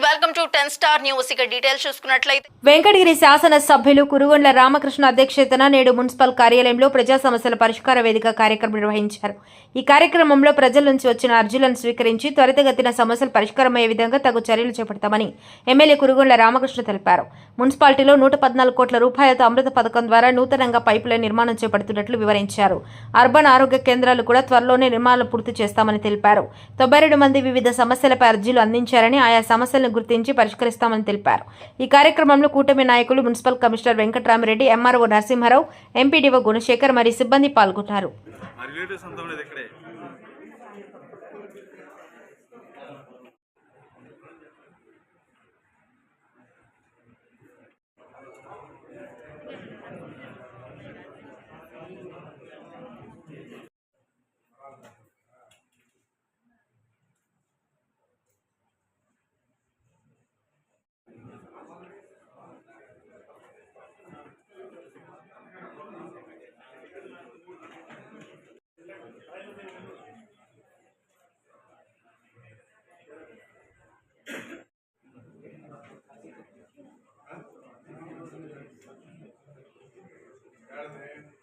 welcome to ten star news. ఇక details చూసుకున్నట్లయితే వెంకటగిరి శాసన సభ్యులు కురుగొండ్ల రామకృష్ణ అధ్యక్షతన నేడు మున్సిపల్ కార్యాలయంలో ప్రజా సమస్యల పరిష్కార వేదిక కార్యక్రమం నిర్వహించారు. ఈ కార్యక్రమంలో ప్రజల నుంచి వచ్చిన అర్జీలను స్వీకరించి త్వరితగతిన సమస్యలు పరిష్కారమయ్యే విధంగా తగు చర్యలు చేపడతామని ఎమ్మెల్యే కురుగొండ్ల రామకృష్ణ తెలిపారు. మున్సిపాలిటీలో నూట పద్నాలుగు కోట్ల రూపాయలతో అమృత పథకం ద్వారా నూతనంగా పైపులైన్ నిర్మాణం చేపడుతున్నట్లు వివరించారు. అర్బన్ ఆరోగ్య కేంద్రాలు కూడా త్వరలోనే నిర్మాణాలు పూర్తి చేస్తామని తెలిపారు. తొంభై రెండు మంది వివిధ సమస్యలపై అర్జీలు అందించారని ఆయా సమస్యలను గుర్తించి పరిష్కరిస్తామని తెలిపారు. ఈ కార్యక్రమంలో కూటమి నాయకులు municipal commissioner Venkatarami Reddy MRO Narasimha Rao MPDO Gunasekhar మరియు సిబ్బంది పాల్గొన్నారు. Got it, man.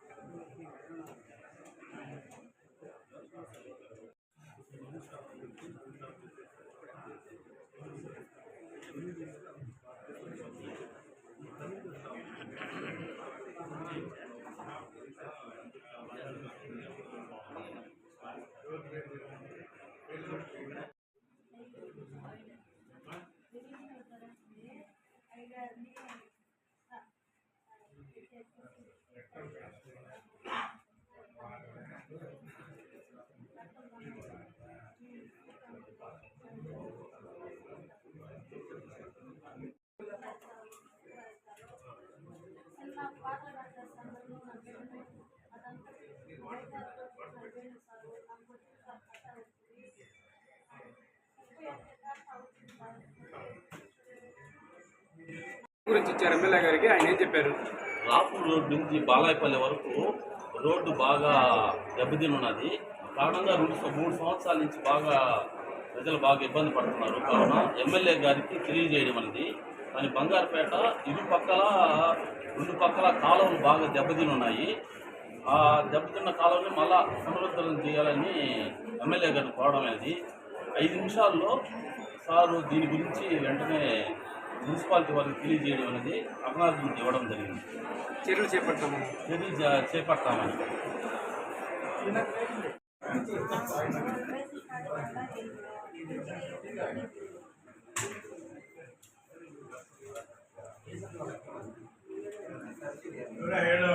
గురించి ఇచ్చారు ఎమ్మెల్యే గారికి. ఆయన ఏం చెప్పారు? రాపూర్ రోడ్ నుంచి బాలాయపల్లి వరకు రోడ్డు బాగా దెబ్బతిని ఉన్నది కారణంగా రెండు మూడు సంవత్సరాల నుంచి బాగా ప్రజలు బాగా ఇబ్బంది పడుతున్నారు. కావున ఎమ్మెల్యే గారికి తెలియజేయడం అనేది కానీ బంగారుపేట ఇరు పక్కల రెండు పక్కల కాలువలు బాగా దెబ్బతిని ఉన్నాయి ఆ దెబ్బతిన్న కాలువని మళ్ళా పునరుద్ధరణ చేయాలని ఎమ్మెల్యే గారిని కోరడం అనేది. ఐదు నిమిషాల్లో సారు దీని గురించి వెంటనే మున్సిపాలిటీ వారికి తెలియజేయడం అనేది అపరాధం ఇవ్వడం జరిగింది. చర్యలు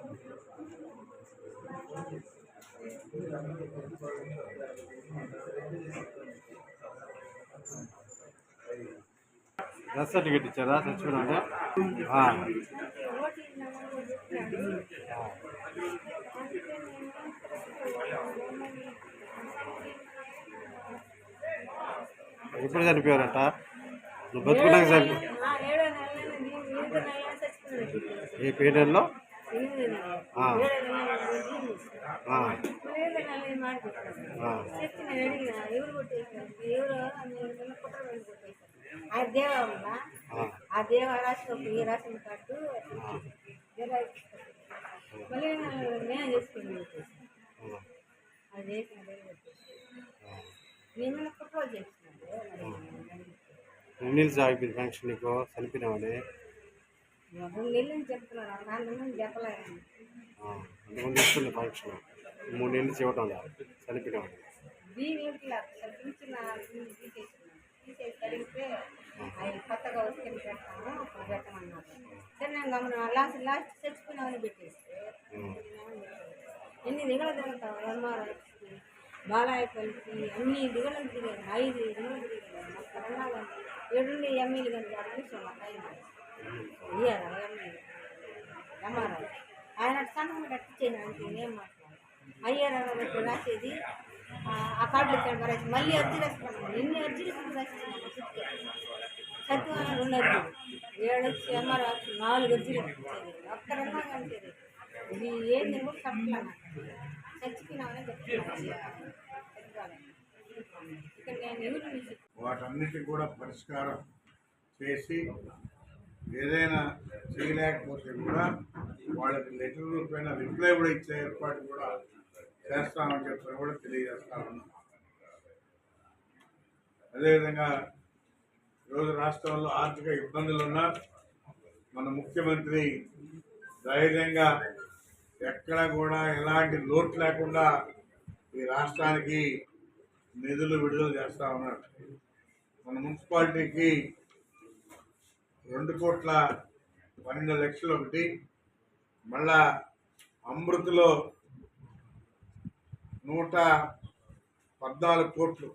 డెత్ సర్టిఫికేట్ ఇచ్చారా? చచ్చిపోయినా ఎప్పుడు చనిపోయారట? నువ్వు బతుకున్నాక చనిపో ఏ పీరియడ్లో? చచ్చి నేను అడిగిన ఎవరు కొట్టేసారు ఎవరు అందులో కుట్ర కొట్టేశారు ఆ దేవ ఆ. ఆ దేవ రాసిన ఈ రాసిన కార్డు మళ్ళీ నేను చేసుకుని. అది చేసిన నేను కుట్ర సాగిపోయింది ఫంక్షన్ నీకు రెండు చెప్తున్నాను చెప్పలేదు ఫంక్షన్ మూడు నెలలు చేయటం లేదు ఆయన కొత్తగా వస్తే అప్పుడు పెట్టమన్నారు. సరే నేను గమనం లాస్ట్ లాస్ట్ చచ్చిపోయినామని పెట్టేస్తే ఎన్ని దిగలు తిరుగుతాం ఎంఆర్ఐకి బాలాయపల్లికి అన్ని దిగలు తిరిగాను ఐదు దిగలు తిరిగాను అక్కడ ఉన్నాదండి ఏడుండి ఎమ్మెల్యే గారు కాబట్టి సో టైం ఇయ్యారా ఎమ్మెల్యే? ఎంఆర్ఐ. ఆయన సన్నం కట్టించాను అంటే ఏం మాట్లాడాలి అయ్యారు పెట్టి రాసేది. ఆ, ఆ కార్డులు ఇక్కడ మరేసి మళ్ళీ అర్జీలు వేసుకున్నాను ఎన్ని అర్జీలు ఇప్పుడు రాసిస్తున్నాను చుట్టే రెండు అర్జీలు. ఏడు వచ్చి ఎంఆర్ వచ్చి నాలుగు అర్జీలు ఇచ్చేది ఒక్కరన్నా కానీ ఇది ఏంది కూడా చెప్పలేను చచ్చిపోయినామని చెప్తున్నాను. ఇక్కడ నేను ఎవరు మీకు వాటన్నిటి కూడా పరిష్కారం చేసి ఏదైనా చేయలేకపోతే కూడా వాళ్ళకి లెటర్ రూపైన రిప్లై కూడా ఇచ్చే ఏర్పాటు కూడా చేస్తామని చెప్పి కూడా తెలియజేస్తా ఉన్నాం. అదేవిధంగా ఈరోజు రాష్ట్రంలో ఆర్థిక ఇబ్బందులు ఉన్నా మన ముఖ్యమంత్రి ధైర్యంగా ఎక్కడ కూడా ఎలాంటి లోటు లేకుండా ఈ రాష్ట్రానికి నిధులు విడుదల చేస్తా ఉన్నాడు. మన మున్సిపాలిటీకి రెండు కోట్ల పన్నెండు లక్షలు ఒకటి మళ్ళా అమృత్లో నూట పద్నాలుగు కోట్లు.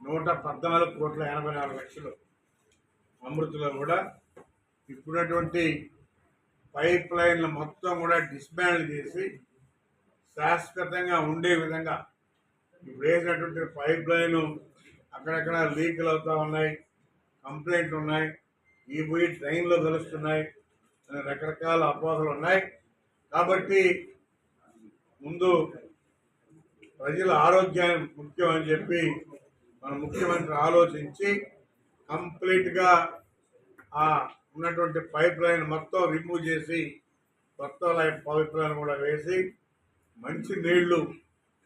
నూట పద్నాలుగు కోట్ల ఎనభై నాలుగు లక్షలు అమృతలో కూడా ఇప్పుడటువంటి పైప్ లైన్ల మొత్తం కూడా డిస్మాండిల్ చేసి శాశ్వతంగా ఉండే విధంగా ఇప్పుడు వేసినటువంటి పైప్ లైన్ అక్కడక్కడ లీకులు అవుతూ ఉన్నాయి కంప్లైంట్లు ఉన్నాయి ఈ పోయి ట్రైన్లో కలుస్తున్నాయి రకరకాల అపోహలు ఉన్నాయి. కాబట్టి ముందు ప్రజల ఆరోగ్యం ముఖ్యం అని చెప్పి మన ముఖ్యమంత్రి ఆలోచించి కంప్లీట్గా ఆ ఉన్నటువంటి పైప్ లైన్ మొత్తం రిమూవ్ చేసి కొత్త లైన్ పైప్ లైన్ కూడా వేసి మంచి నీళ్ళు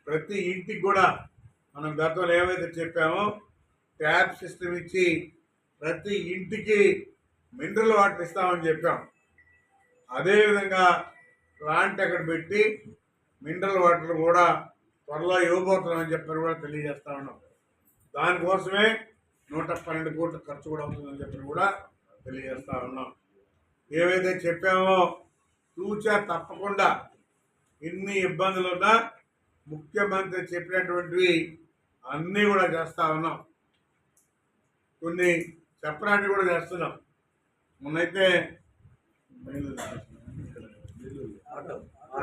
ప్రతి ఇంటికి కూడా మనం గతంలో ఏమైతే చెప్పామో ట్యాప్ సిస్టమ్ ఇచ్చి ప్రతి ఇంటికి మినరల్ వాటర్ ఇస్తామని చెప్పాం. అదేవిధంగా ప్లాంట్ అక్కడ పెట్టి మినరల్ వాటర్ కూడా త్వరలో ఇవ్వబోతున్నామని చెప్పని కూడా తెలియజేస్తా ఉన్నాం. దానికోసమే నూట పన్నెండు కోట్ల ఖర్చు కూడా అవుతుందని చెప్పి కూడా తెలియజేస్తా ఉన్నాం. ఏవైతే చెప్పామో తూచా తప్పకుండా ఎన్ని ఇబ్బందులున్నా ముఖ్యమంత్రి చెప్పినటువంటివి అన్నీ కూడా చేస్తా ఉన్నాం. కొన్ని చెప్పడానికి కూడా చేస్తున్నాం. మొన్నైతే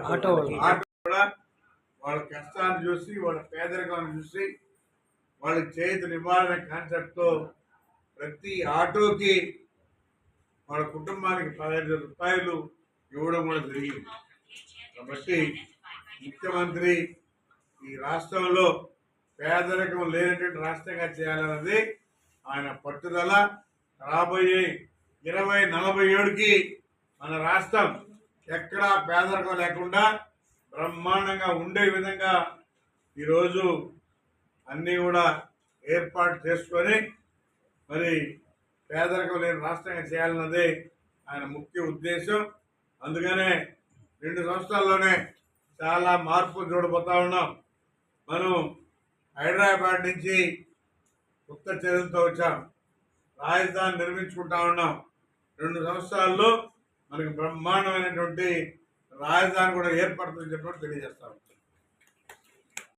ఆటో వాళ్ళు. ఆటో కూడా వాళ్ళ కష్టాన్ని చూసి వాళ్ళ పేదరికాన్ని చూసి వాళ్ళకి చేతి నివారణ కాన్సెప్ట్తో ప్రతి ఆటోకి వాళ్ళ కుటుంబానికి పదహైదు రూపాయలు ఇవ్వడం కూడా జరిగింది. కాబట్టి ముఖ్యమంత్రి ఈ రాష్ట్రంలో పేదరికం లేనటువంటి రాష్ట్రంగా చేయాలన్నది ఆయన పట్టుదల. రాబోయే ఇరవై నలభై ఏడుకి మన రాష్ట్రం ఎక్కడా పేదరికం లేకుండా బ్రహ్మాండంగా ఉండే విధంగా ఈరోజు అన్నీ కూడా ఏర్పాటు చేసుకొని మరి పేదరికం లేని రాష్ట్రంగా చేయాలన్నది ఆయన ముఖ్య ఉద్దేశం. అందుకనే రెండు సంవత్సరాల్లోనే చాలా మార్పులు చూడబోతా ఉన్నాం. మనం హైదరాబాద్ నుంచి కొత్త చర్యలతో వచ్చాం. రాజధాని నిర్మించుకుంటా ఉన్నాం. రెండు సంవత్సరాల్లో మనకి బ్రహ్మాండమైనటువంటి రాజధాని కూడా ఏర్పడుతుందని చెప్పి తెలియజేస్తాం